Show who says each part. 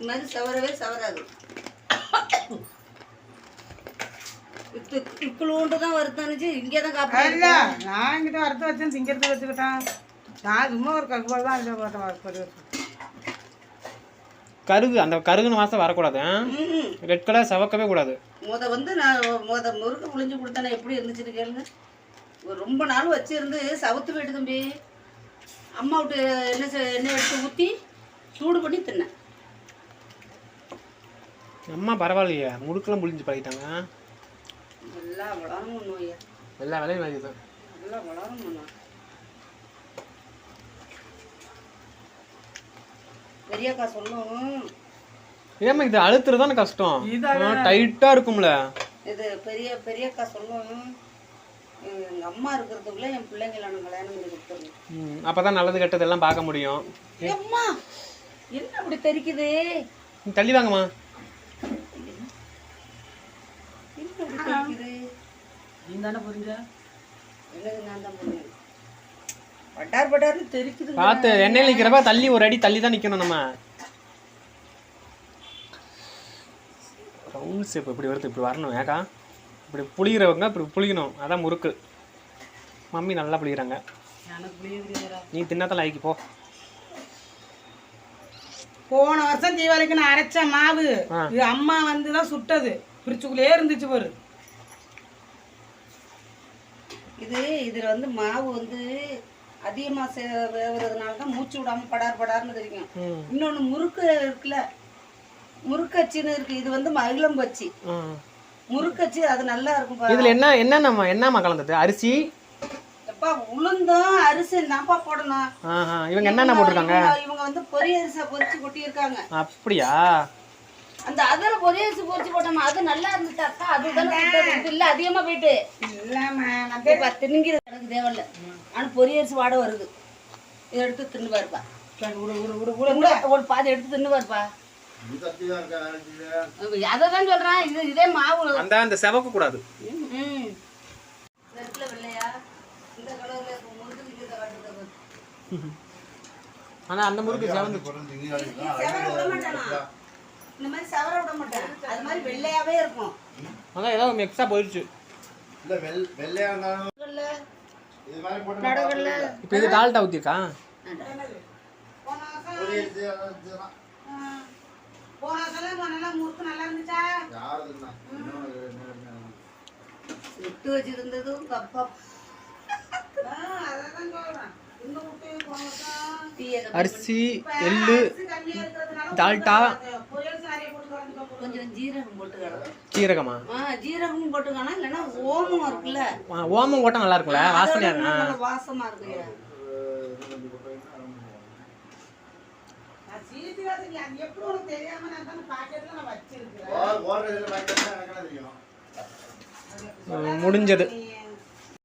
Speaker 1: இந்த மாதிரி சவரவே சவராது. இக்குளூண்டு தான் வருத்தானுச்சு. இங்கே தான் காப்பி
Speaker 2: இல்ல. நான் இங்கிட்ட வறுத்து வச்சேன் திங்கிறதுக்கு வச்சுக்கிட்டேன். நான் சும்மா ஒரு கருப்பாக தான் இதை போட்டேன் வச்சு.
Speaker 3: கருகு அந்த கருகுன வாசம் வரக்கூடாது. ரெட் கலர் சவக்கவே கூடாது.
Speaker 1: முத வந்து நான் முத முறுக்கு புளிஞ்சு கொடுத்தேனே எப்படி இருந்துச்சுன்னு கேளுங்க. ரொம்ப நாள் வச்சிருந்து சவுத்து போயிட்டு தம்பி அம்மா விட்டு செ- எண்ணெய் எடுத்து ஊற்றி சூடு பண்ணி தின்னேன்.
Speaker 3: அம்மா பரவாயில்லையே முறுக்கெல்லாம் புளிஞ்சு பழகிட்டாங்க. எல்லா வேலையும் வாங்கி தான்
Speaker 1: பெரியக்கா சொல்லும்
Speaker 3: ஏமா இது அழுத்துறது கஷ்டம். டைட்டா இருக்கும்ல.
Speaker 1: இது பெரிய பெரியக்கா சொல்லும் எங்கள் அம்மா இருக்கிறதுக்குள்ள என் பிள்ளைங்களை நான் கல்யாணம் பண்ணி கொடுத்துருங்க
Speaker 3: ம், அப்பதான் நல்லது கெட்டது எல்லாம் பார்க்க முடியும்.
Speaker 1: அம்மா என்ன அப்படி தெரிக்குது?
Speaker 3: தள்ளி வாங்கம்மா
Speaker 1: என்ன அப்படி தெரிக்குது
Speaker 2: நீ தானே
Speaker 1: பண்ணேன் பட்டார் பட்டார்னு தெரிக்குது
Speaker 3: பார்த்து எண்ணெயில் நிற்கிறப்ப தள்ளி ஒரு அடி தள்ளி தான் நிற்கணும் நம்ம. ரவுண்ட் ஷேப் இப்படி வருது இப்படி வரணும் ஏக்கா. இப்படி புளிகிறவங்க இப்படி புளிக்கணும் அதான் முறுக்கு. மம்மி நல்லா புளிகிறாங்க நீ தின்னாதான் லாய்க்கு போ.
Speaker 2: போன வருஷம் தீபாவளிக்கு நான் அரைச்ச மாவு. இது அம்மா வந்து தான் சுட்டது. ஃப்ரிட்ஜுக்குள்ளே இருந்துச்சு பாரு.
Speaker 1: இது இதில் வந்து மாவு வந்து அதிகமாக சே வேவுறதுனால தான் மூச்சு விடாம படார் படார்னு தெரியும். இன்னொன்று முறுக்கு இருக்குல்ல. முறுக்கச்சின்னு இருக்கு. இது வந்து மகிழம்பச்சி
Speaker 3: ம்.
Speaker 1: முறுக்கச்சி அது நல்லா இருக்கும்.
Speaker 3: இதுல என்ன என்னம்மா என்னம்மா கலந்தது? அரிசி?
Speaker 1: எப்பா உளுந்தும் அரிசி தான்ப்பா போடணும்.
Speaker 3: இவங்க என்னென்ன போட்டிருக்காங்க?
Speaker 1: இவங்க- வந்து பொரி அரிசா பொரிச்சு கொட்டியிருக்காங்க.
Speaker 3: அப்படியா?
Speaker 1: அந்த அதுல பொரி அரிசி பொரிச்சு போட்டோமா அது நல்லா இருந்துச்சு அக்கா. அதுதான் இல்ல அதிகமா போயிட்டு.
Speaker 2: இல்லைம்மா
Speaker 1: தின்னுங்கிறது எனக்கு தேவையில்ல ஆனா பொரி அரிசி வாட வருது. இதை எடுத்து தின்னு பாருப்பா ஒரு பாதி எடுத்து தின்னு பாருப்பா அதை தான் சொல்றேன். இது இதே மாவு.
Speaker 3: அந்த அந்த செவக்க கூடாது.
Speaker 1: ம் ரெட்ல வெள்ளையா? இந்த கலர்ல முறுக்கு இதை காட்டுது பாரு.
Speaker 3: ஆனா அந்த முறுக்கு செவந்து
Speaker 1: இந்த மாதிரி செவர விட மாட்டான். அது மாதிரி வெள்ளையாவே இருக்கும்.
Speaker 3: அதான் ஏதோ எக்ஸ்ட்ரா போயிடுச்சு
Speaker 4: இல்ல வெள்- வெள்ளையா இருந்தாலும்
Speaker 1: கடல்ல,
Speaker 4: இது மாதிரி போட்டு
Speaker 1: நடுக்கடல்ல.
Speaker 3: இப்போ இது டால்டா
Speaker 2: போன வருஷம் நல்லா முறுக்கு நல்லா இருந்துச்சா.
Speaker 1: விட்டு வச்சிருந்ததும் கப்பா
Speaker 2: அதான் சொல்றேன்.
Speaker 1: டீயை
Speaker 3: அரிசி எள்ளு டால்டா
Speaker 1: கொஞ்சம் ஜீரகம் போட்டு கிடக்கும்
Speaker 3: சீரகமா
Speaker 1: ஆ ஜீரகமும் போட்டுக்கானா இல்லைன்னா ஓமம் இருக்குல்ல.
Speaker 3: ஆ, ஓமம் போட்டால் நல்லா இருக்கும்ல? வாசனையா.
Speaker 1: நல்ல வாசமா
Speaker 3: ம், முடிஞ்சது.